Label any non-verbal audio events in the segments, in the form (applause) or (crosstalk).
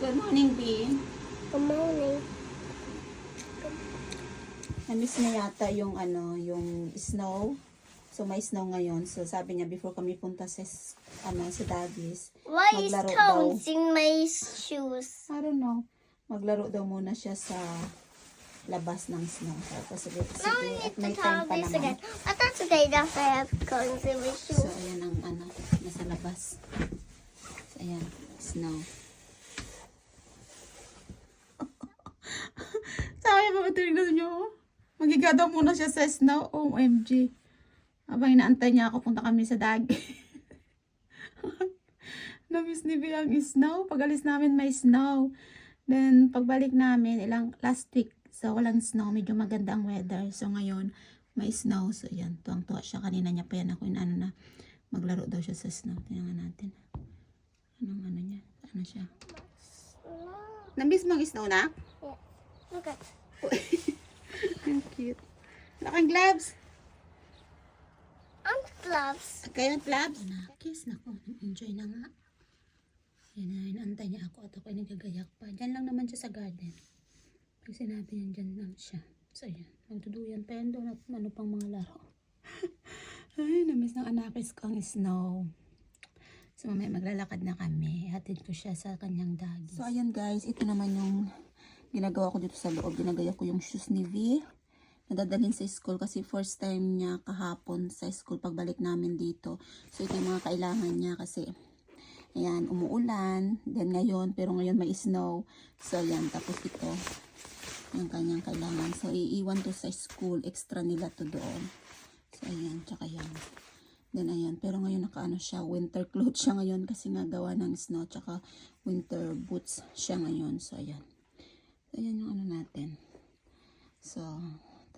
Good morning, B. Good morning. Namiss niya yata yung ano, yung snow. So may snow ngayon. So sabi niya before kami punta sa ano sa Daddy's, Why is Maglaro daw. tones in my shoes? I don't know. Maglaro daw muna siya sa labas ng snow. Tapos sige, Now sige I at need to may tell time pa this naman. again. I thought today that I have cones in my So shoes. ayan ang ano, nasa labas. So ayan, snow. Ba tinignan nyo? Magiga daw muna siya sa snow. OMG. Habang inaantay niya ako, punta kami sa dagi. (laughs) Namiss ni Bea ang snow. Pag-alis namin may snow. Then, pagbalik namin, ilang last week, so walang snow. Medyo maganda ang weather. So, ngayon, may snow. So, yan. Tuwang-tuwa siya. Kanina niya pa yan ako inaano na maglaro daw siya sa snow. Tingnan natin. Anong ano niya? Ano siya? Namiss mo ang snow na? Look at Ang cute. Wala kang gloves. I'm gloves. Kayo ng gloves? Na, kiss na ko. Enjoy na nga. Yan na, inaantay niya ako at ako ay nagagayak pa. Diyan lang naman siya sa garden. Pag sinabi niya, diyan lang siya. So, yan. Nagtuduyan pa yan doon at ano pang mga laro. (laughs) ay, namiss ng anakis ko ang snow. So, mamaya maglalakad na kami. Hatid ko siya sa kanyang dagi. So, ayan guys. Ito naman yung ginagawa ko dito sa loob. Ginagaya ko yung shoes ni V nadadalhin sa school kasi first time niya kahapon sa school pagbalik namin dito. So ito yung mga kailangan niya kasi ayan, umuulan, then ngayon, pero ngayon may snow. So ayan, tapos ito yung kanyang kailangan. So iiwan to sa school, extra nila to doon. So ayan, tsaka yan. Then ayan, pero ngayon nakaano siya, winter clothes siya ngayon kasi nga gawa ng snow, tsaka winter boots siya ngayon. So ayan. So ayan yung ano natin. So,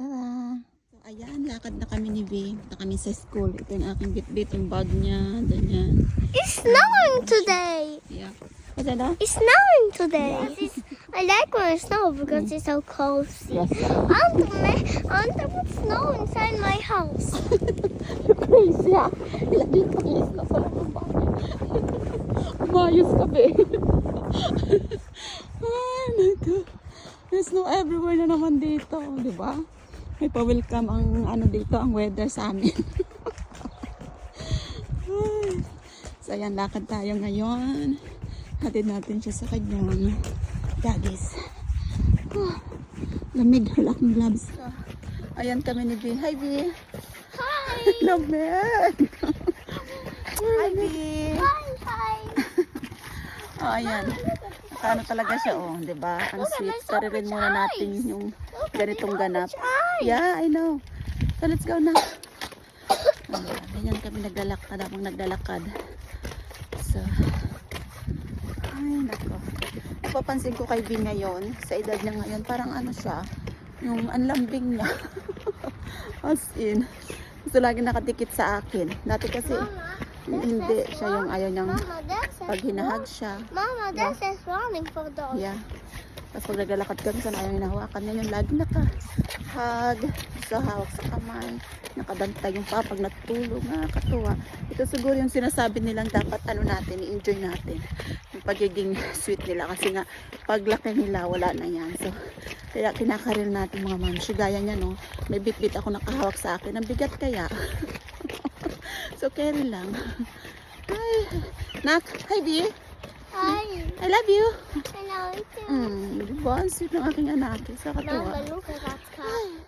tara! So, ayan, lakad na kami ni V. Punta kami sa school. Ito yung aking bit-bit, yung bag niya, ganyan. It's snowing today. Yeah. What's that? It's snowing today. It's- I like when it's snow because it's so cozy. Yes. I want to ma- I want to put snow inside my house. (laughs) Crazy ha? Ilagay ko ang isla sa bahay. (laughs) Umayos ka, be. Ay, naku. There's no everywhere na naman dito, di ba? May pa-welcome ang ano dito, ang weather sa amin. (laughs) So, ayan, lakad tayo ngayon. Hatid natin siya sa kanyang dagis. Ah, lamig, wala akong gloves. Ayan kami ni V. Hi, V. Hi. (laughs) Lamig! Hi, V. (laughs) Hi. Hi. Oh, ayan. Ano talaga siya, oh, di ba? Ang sweet. Saririn muna natin yung ganitong ganap. Yeah, I know. So, let's go na. (laughs) Ayan, ganyan kami naglalakad habang naglalakad. So, ay, nako. Napapansin ko kay V ngayon, sa edad niya ngayon, parang ano siya, yung anlambing niya. (laughs) As in, gusto lagi nakadikit sa akin. Dati kasi, Mama, hindi siya yung ayaw niyang Mama, pag hinahag siya. Mama, this is running for dogs. Yeah. Tapos pag naglalakad kami, sana ayaw hinahawakan niya yung lagi naka-hug, sa hawak sa kamay, nakabantay yung paa pag natulog, nakakatuwa. Ito siguro yung sinasabi nilang dapat ano natin, i-enjoy natin. Yung pagiging sweet nila kasi nga paglaki nila, wala na yan. So, kaya kinakaril natin mga mamshi. Gaya niya, no? May bit-bit ako nakahawak sa akin. Ang bigat kaya. (laughs) so, carry lang. Hi. Nak, hi, B. Hi. I love you. I know it too. Mm, di ba? Ang sweet ng aking anak. Sa Mama, katuwa. look at that car.